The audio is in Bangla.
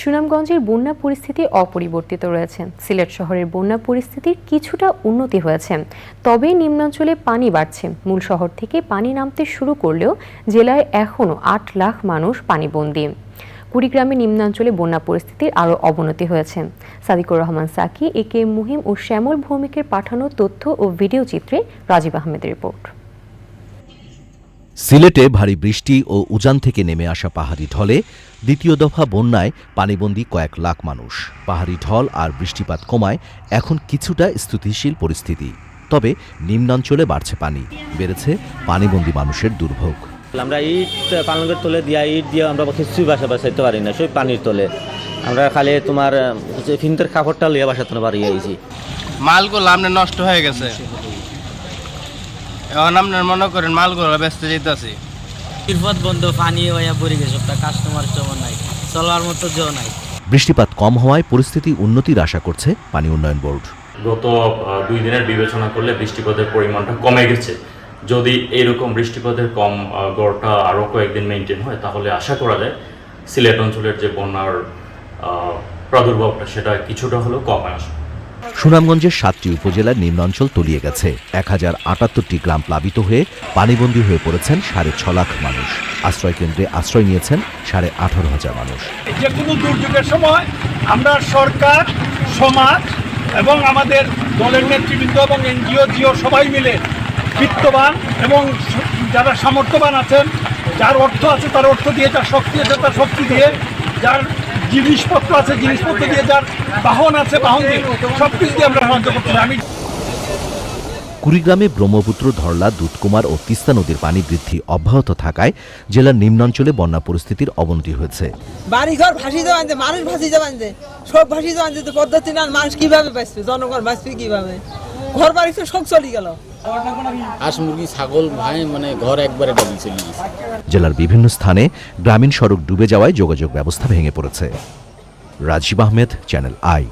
সুনামগঞ্জের বন্যা পরিস্থিতি অপরিবর্তিত রয়েছে। সিলেট শহরের বন্যা পরিস্থিতির কিছুটা উন্নতি হয়েছে। তবে নিম্নাঞ্চলে পানি বাড়ছে। মূল শহর থেকে পানি নামতে শুরু করলেও জেলায় এখনও আট লাখ মানুষ পানিবন্দী। কুড়িগ্রামে নিম্নাঞ্চলে বন্যা পরিস্থিতির আরও অবনতি হয়েছে। সাদিকুর রহমান সাকি এ কে মুহিম ও শ্যামল ভৌমিকের পাঠানো তথ্য ও ভিডিও চিত্রে রাজীব আহমেদের রিপোর্ট। সিলেটে ভারী বৃষ্টি ও উজান থেকে নেমে আসা পাহাড়ি ঢলে দ্বিতীয় দফা বন্যায় পানিবন্দী কয়েক লাখ মানুষ। পাহাড়ি ঢল আর বৃষ্টিপাত কমায় এখন কিছুটা স্থিতিশীল পরিস্থিতি। তবে নিম্নাঞ্চলে বাড়ছে পানি বেড়েছে পানিবন্দী মানুষের দুর্ভোগ। আমরা ইট পালঙ্গের তলে দিয়া ইট দিয়ে আমরা কিছুই বাসা বাসাইতে পারি না সেই পানির তলে। আমরা খালি তোমার যে ফিন্তের কাপড়টা লিয়ে বাসাতে পারি আইছি মালগুলো আপনার নষ্ট হয়ে গেছে। এখন আপনার মনে করেন মালগুলো ব্যস্ত যেতেছি বিপদ বন্ধ পানি হইয়া পড়ে গেছে কাস্টমার জমা নাই চলার মতো জো নাই। বৃষ্টিপাত কম হওয়ায় পরিস্থিতি উন্নতির আশা করছে পানি উন্নয়ন বোর্ড। গত দুই দিনের বিবেচনা করলে বৃষ্টিপাতের পরিমাণটা কমে গেছে। যদি এরকম বৃষ্টিপাতের কম গড়টা আরও কয়েকদিন মেনটেন হয় তাহলে আশা করা যায় সিলেট অঞ্চলের যে বন্যার প্রাদুর্ভাবটা সেটা কিছুটা হলেও কমে আসবে। সুনামগঞ্জের সাতটি উপজেলার নিম্নাঞ্চল তলিয়ে গেছে। এক হাজার আটাত্তরটি গ্রাম প্লাবিত হয়ে পানিবন্দী হয়ে পড়েছেন সাড়ে ছ লাখ মানুষ। আশ্রয়কেন্দ্রে আশ্রয় নিয়েছেন সাড়ে আঠারো হাজার মানুষ। যে কোনো দুর্যোগের সময় আমরা সরকার, সমাজ এবং আমাদের দলের নেতৃবৃন্দ এবং এনজিও, জিও সবাই মিলে বিত্তবান এবং যারা সামর্থ্যবান আছেন, যার অর্থ আছে তার অর্থ দিয়ে, যার শক্তি আছে তার শক্তি দিয়ে, যার জিনিসপত্র আছে জিনিসপত্র দিয়ে যার বাহন আছে বাহন দিয়ে সব কিছু দিয়ে আমরা সাহায্য করতে আমি কুড়িগ্রামে ব্রহ্মপুত্র ধরলা দুধকুমার ও তিস্তা নদীর পানি বৃদ্ধি অব্যাহত থাকায় জেলার নিম্নাঞ্চলে বন্যা পরিস্থিতির অবনতি হয়েছে। বাড়িঘর ভাসি যাওয়া আনছে মানুষ ভাসি যাওয়া আনছে সব ভাসি যাওয়া আনছে। তো পদ্ধতি না মানুষ কীভাবে বাঁচবে? জনগণ বাঁচবে কীভাবে? ঘর বাড়ি তো সব চলে গেল। ছাগল, ভাই মানে ঘর একবারে জেলার বিভিন্ন স্থানে গ্রামীণ সড়ক ডুবে যাওয়ায় যোগাযোগ ব্যবস্থা ভেঙে পড়েছে। Rajib Ahmed, channel I.